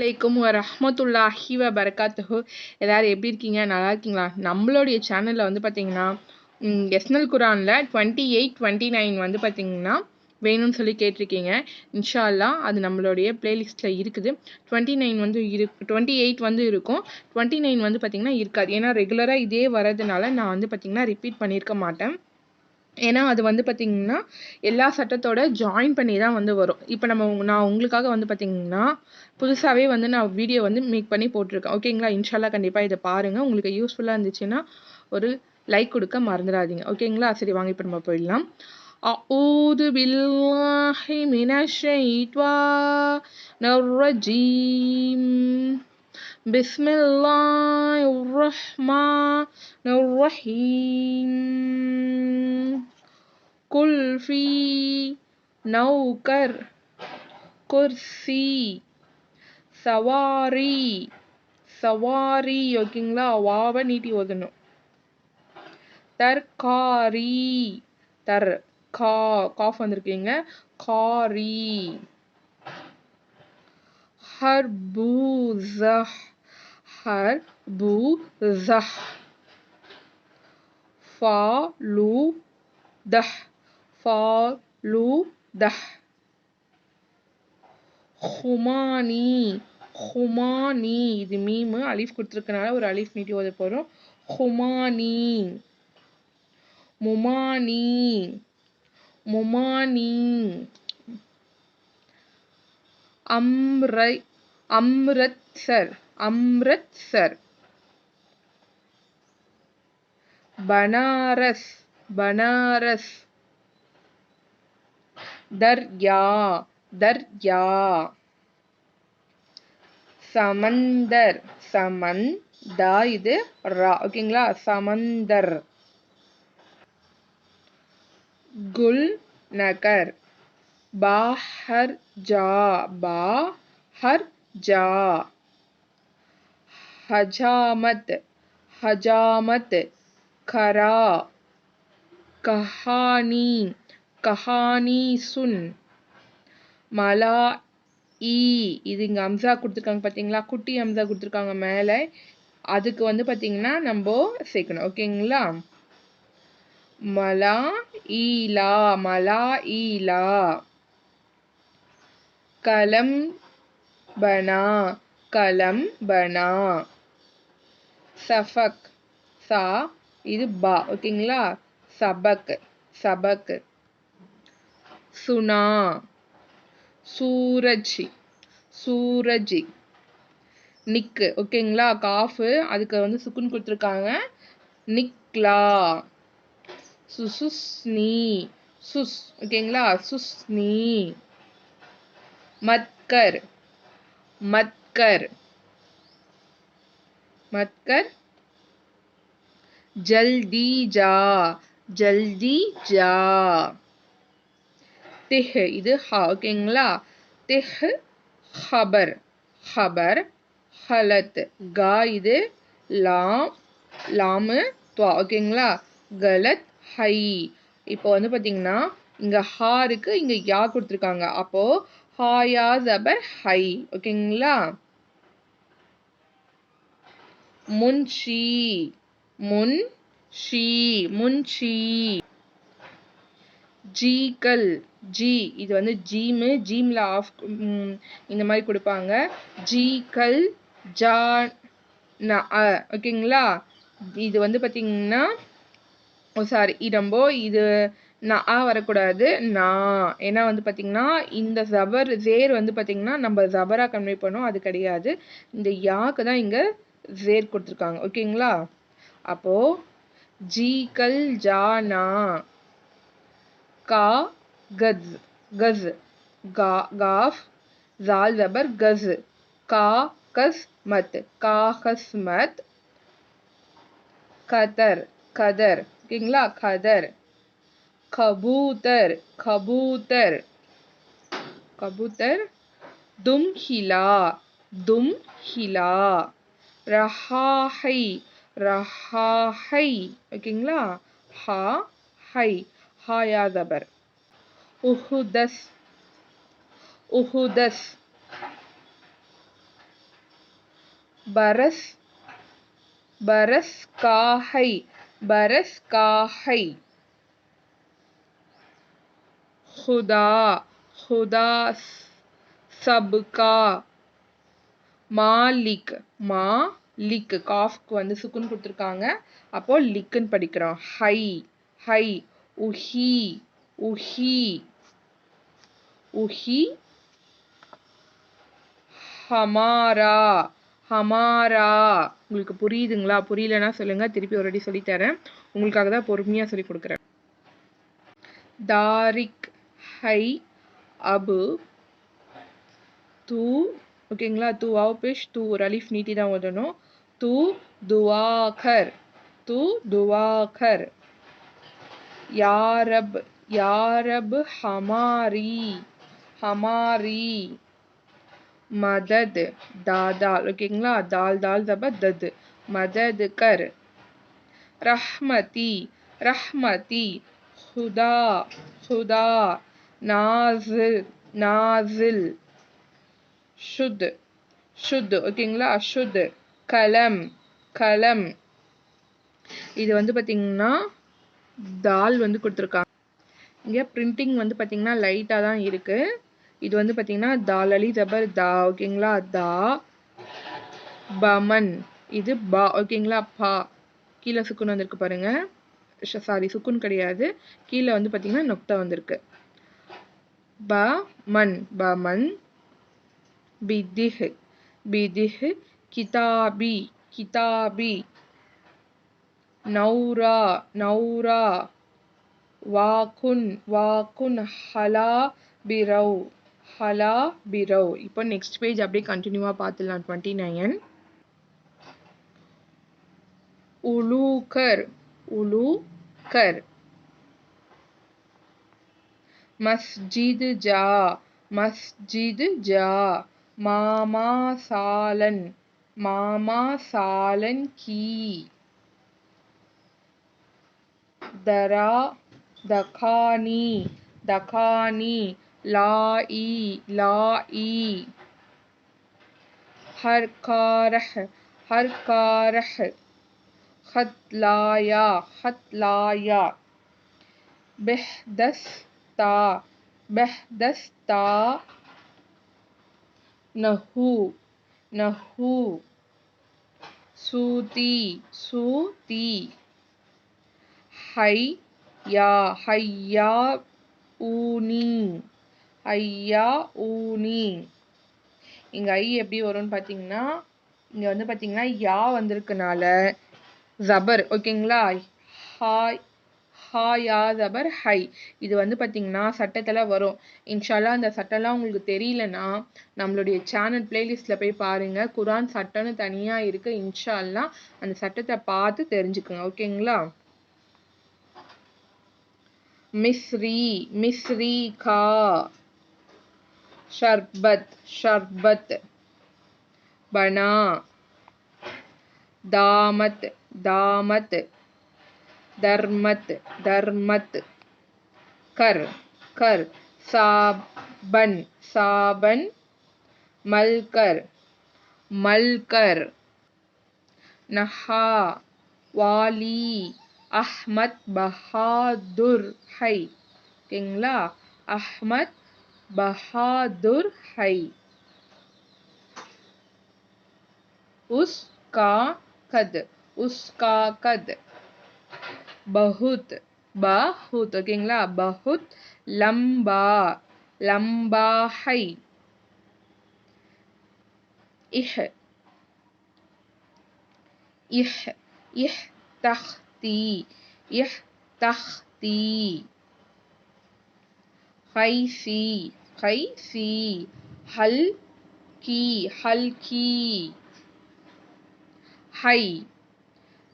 அலைக்கும் ரஹ்மத்துல்லாஹி வ பரகாத்துஹு எல்லோரும் எப்படி இருக்கீங்க? நல்லா இருக்கீங்களா? நம்மளுடைய சேனலில் வந்து பார்த்தீங்கன்னா எஸ்னல் குரானில் டுவெண்ட்டி எயிட் டுவெண்ட்டி நைன் வந்து பார்த்தீங்கன்னா வேணும்னு சொல்லி கேட்டிருக்கீங்க. இன்ஷா அல்லாஹ் அது நம்மளுடைய பிளேலிஸ்ட்டில் இருக்குது. டுவெண்ட்டி நைன் வந்து இரு டுவெண்ட்டி எயிட் வந்து இருக்கும். டுவெண்ட்டி நைன் வந்து பார்த்தீங்கன்னா இருக்காது. ஏன்னா ரெகுலராக இதே வரதுனால நான் வந்து பார்த்தீங்கன்னா ரிப்பீட் பண்ணியிருக்க மாட்டேன். ஏன்னா அது வந்து பார்த்தீங்கன்னா எல்லா சட்டத்தோட ஜாயின் பண்ணி தான் வந்து வரும் இப்போ நம்ம உங்க- நான் உங்களுக்காக வந்து பார்த்தீங்கன்னா புதுசாகவே வந்து நான் வீடியோ வந்து மேக் பண்ணி போட்டிருக்கேன் ஓகேங்களா இன்ஷால்லா கண்டிப்பாக இதை பாருங்கள் உங்களுக்கு யூஸ்ஃபுல்லாக இருந்துச்சுன்னா ஒரு லைக் கொடுக்க மறந்துடாதீங்க ஓகேங்களா சரி வாங்க இப்போ நம்ம போயிடலாம் أعوذ بالله من الشيطان الرجيم بسم الله الرحمن الرحيم قل في نوكر குர்சி சவாரி சவாரி ஓகேங்களா வாவை நீட்டி ஓதணும் தர்காரி தர் கா காஃப் வந்திருக்கீங்க காரி ஹர்பூசஹ் ஹர்பூசஹ் ஃபாலு தஹ் ஃபாலு தஹ் ஹுமானி ஹுமானி இது மீமு அலிஃப் கொடுத்துருக்கனால ஒரு அலிஃப் நீட்டி ஓத போகிறோம் ஹுமானி முமானி முமானி அம்ரை அம்ரத்சர் அம்ரத்சர். பனாரஸ் பனாரஸ். தர்யா தர்யா. சமந்தர் சமன் தா இது ரா. ஓகேங்களா? சமந்தர். குல் நகர் பாஹர் ஜா பாஹர் ஜா ஹஜாமத் ஹஜாமத் கரா கஹானி கஹானி சுன் மலா ஈ இது இங்கே அம்சா கொடுத்துருக்காங்க பார்த்தீங்களா குட்டி அம்சா கொடுத்துருக்காங்க மேலே. அதுக்கு வந்து பார்த்தீங்கன்னா நம்ம சேர்க்கணும். ஓகேங்களா? மலா ஈலா மலா ஈலா கலம் பனா கலம் பனா சஃபக். சா இது பா. ஓகேங்களா? சபக். சபக். சுனா. சூரஜ். சூரஜி. நிக்கு ஓகேங்களா? காஃபு. அதுக்கு வந்து சுக்குன் கொடுத்துருக்காங்க. நிக்லா. சுசுஸ்னி. சுஸ். ஓகேங்களா? சுஸ்னி. மத்கர். மத்கர். மத்கர். ஜல்தி ஜா ஜல்தி ஜா திஹ் இது ஹா ஓகேங்களா திஹ் ஹபர். ஹபர் ஹலத். கா இது லாம் லாமு துவா ஓகேங்களா கலத் ஹை. இப்போ வந்து பார்த்தீங்கன்னா இங்கே ஹா இருக்கு இங்கே யா கொடுத்துருக்காங்க. அப்போ ஹாயா ஜபர் ஹை. ஓகேங்களா? முன்ஷி முன் ஷீ முன்ஷி. ஜீக்கல் ஜி இது வந்து ஜீமு ஜீம்ல ஆஃப் இந்த மாதிரி கொடுப்பாங்க. ஜீக்கல் ஜா ந ஓகேங்களா? இது வந்து பார்த்தீங்கன்னா ஓ சாரி இடம்போ இது நான் ஆ வரக்கூடாது நான் ஏன்னா வந்து பார்த்தீங்கன்னா இந்த ஜபர் ஜேர் வந்து பார்த்தீங்கன்னா நம்ம ஜபரா கன்வே பண்ணோம் அது கிடையாது. இந்த யாக்கு தான் இங்கே ஜேர் கொடுத்துருக்காங்க ஓகேங்களா அப்போ ஜீகல் ஜானா கா கஸ் கஸ் கா காஃப் ஜால் ஜபர் கஸ் கா கஸ் மத் கா கஸ் மத் கதர் கதர் ஓகேங்களா கதர் கபூத்தர் கபூத்தர் கபூத்தர் தும் ஹிலா தும் ஹிலா ரஹாஹை ரஹாஹை ஓகேங்களா ஹா ஹை ஹாயா ஜபர் உஹுதஸ் உஹுதஸ் பரஸ் பரஸ் காஹை பரஸ் காஹை खुदा खुदा सबका மாலிக் மா லிக் காஃப்க்கு வந்து சுக்குன் கொடுத்துருக்காங்க. அப்போ லிக்குன்னு படிக்கிறோம். ஹை ஹை உஹி உஹி உஹி ஹமாரா ஹமாரா. உங்களுக்கு புரியுதுங்களா? புரியலன்னா சொல்லுங்க. திருப்பி ஒரு அடி சொல்லித்தரேன். உங்களுக்காக தான் பொறுமையாக சொல்லி கொடுக்குறேன். தாரிக் ஹை அபு தூ ஓகேங்களா? தூ வாவ் பிஷ் தூ ஒரு அலிஃப் நீட்டி தான் ஓதணும். தூ துவாகர். தூ துவாகர். யாரப் யாரப் ஹமாரி? ஹமாரி. மதத் தாதால். ஓகேங்களா? தால் தால் தப தத். மதத் கர் ரஹ்மதி. ரஹ்மதி. ஹுதா. ஹுதா. நாசில் நாசில். ஷுத் ஷுத் ஓகேங்களா அஷுத் கலம் கலம். இது வந்து பார்த்தீங்கன்னா தால் வந்து கொடுத்துருக்காங்க. இங்கே பிரிண்டிங் வந்து பார்த்தீங்கன்னா லைட்டாக தான் இருக்குது இது வந்து பார்த்தீங்கன்னா தால் அலி ஜபர் தா ஓகேங்களா தா பமன். இது பா ஓகேங்களா பா. கீழே சுக்குன் வந்திருக்கு பாருங்க. சாரி சுக்குன் கிடையாது. கீழே வந்து பார்த்தீங்கன்னா நொக்தா வந்திருக்கு. ப பமன். பிதிஹ் பிதிஹ் கிதாபி கிதாபி நௌரா நௌரா வாக்குன் வாக்குன் ஹலா பிரவ் ஹலா பிரவ் இப்போ நெக்ஸ்ட் பேஜ் அப்படியே கண்டினியூவாக பார்த்துடலாம் டுவெண்ட்டி நைன் உலூக்கர் உலூக்கர் மஸ்ஜித் ஜா மஸ்ஜித் ஜா மாமாசாலன் மாமாசாலன் கீ. தரா தகானி தகானி லாஇ லாஇ ஹர்காரஹ் ஹர்காரஹ். ஹத்லாயா ஹத்லாயா. பெஹ்தஸ்தா பெஹ்தஸ்தா. நஹு நஹு சூதி சூதி. ஹை யா ஹையா ஊனி ஐயா ஊனி. இங்கே ஐ எப்படி வரும்னு பார்த்தீங்கன்னா இங்கே வந்து பார்த்தீங்கன்னா யா வந்திருக்கனால ஜபர் ஓகேங்களா? ஹாய் ஹா யா ஹை. இது வந்து பார்த்தீங்கன்னா சட்டத்தில் வரும். இன்ஷால்லா அந்த சட்டம்லாம் உங்களுக்கு தெரியலனா நம்மளுடைய சேனல் பிளேலிஸ்ட்டில் போய் பாருங்கள் குரான் சட்டம்னு தனியாக இருக்குது இன்ஷால்லா அந்த சட்டத்தை பார்த்து தெரிஞ்சுக்கோங்க. ஓகேங்களா? மிஸ்ரி மிஸ்ரி கா ஷர்பத் ஷர்பத். பனா. தாமத் தாமத். दरमत दरमत कर कर साबन साबन मलकर मलकर नहा वाली அஹ்மத் பஹாதுர் ஹை ஓகேங்களா அஹ்மத் பஹாதுர் ஹை உஸ்கா கத் உஸ்கா கத் बहुत बहुत ओके बहुत लंबा लंबा है इह इह इह तख्ती इह तख्ती खैसी खैसी हल की हल की है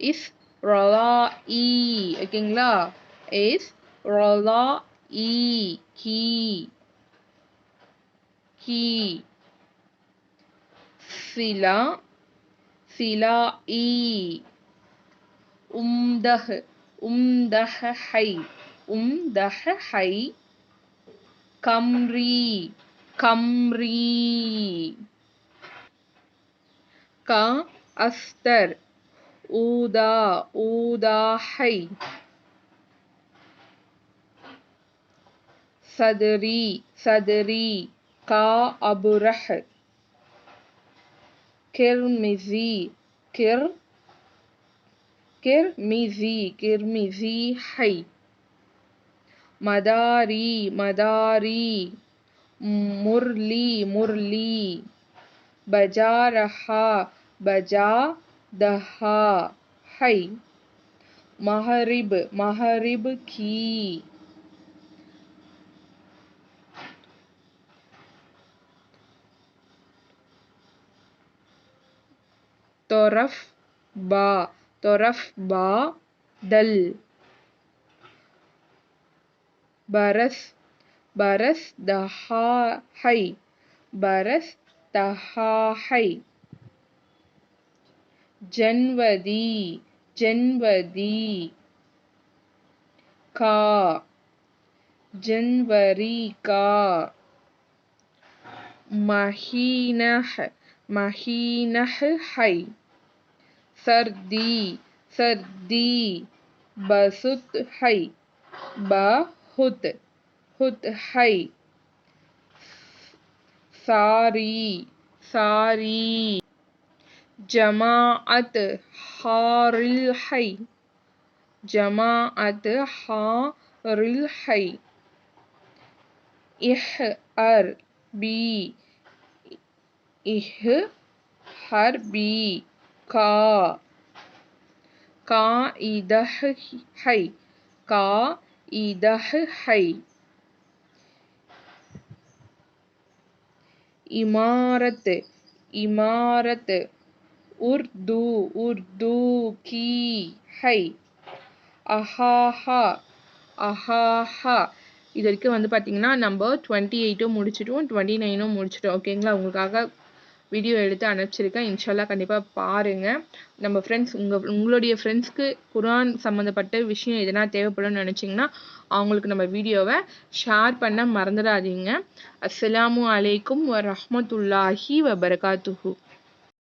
इस ரலாஇ ஓகேங்களா இஸ் ரலாஇ கி கி சிலா இ உம்தஹ் உம்தஹ ஹை உம்தஹ ஹை கம்ரி கம்ரி கா அஸ்தர் أوضى أوضحي صدري صدري قا أبرح. كرمزي كر كرمزي كرمزي حي. مداري مداري. مرلي مرلي. بجارحا بجا दहा, है। महरिब महरिब की। तरफ़ बा तरफ़ बा, दल। बरस बरस दहा, है। बरस दहा, है। जन्वदी जन्वदी। का। जनवरी का। महीनह महीनह है। सर्दी सर्दी। बसुत है। बहुत, हुत है। सारी सारी। ஜமாஅத் ஹாரில் ஹை ஜமாஅத் ஹாரில் ஹை இஹ் அர் பி. இஹ் her B. கா. கா இதஹ். ஹை கா இதஹ். ஹை இமாரத். இமாரத். உர்து உர்து கி ஹை. அஹாஹா அஹாஹா. இது வரைக்கும் வந்து பார்த்தீங்கன்னா நம்ம டுவெண்ட்டி எயிட்டும் முடிச்சிட்டோம் டுவெண்ட்டி நைனும் முடிச்சிட்டோம் ஓகேங்களா உங்களுக்காக வீடியோ எடுத்து அனுப்பிச்சிருக்கேன். இன்ஷால்லா கண்டிப்பாக பாருங்கள் நம்ம ஃப்ரெண்ட்ஸ் உங்கள் உங்களுடைய ஃப்ரெண்ட்ஸ்க்கு குரான் சம்மந்தப்பட்ட விஷயம் எதனா தேவைப்படும்னு நினச்சிங்கன்னா அவங்களுக்கு நம்ம வீடியோவை ஷேர் பண்ண மறந்துடாதீங்க. அஸ்ஸலாமு அலைக்கும் ரஹமத்துல்லாஹி ரஹ்மத்துல்லாஹி வ பரகாத்துஹு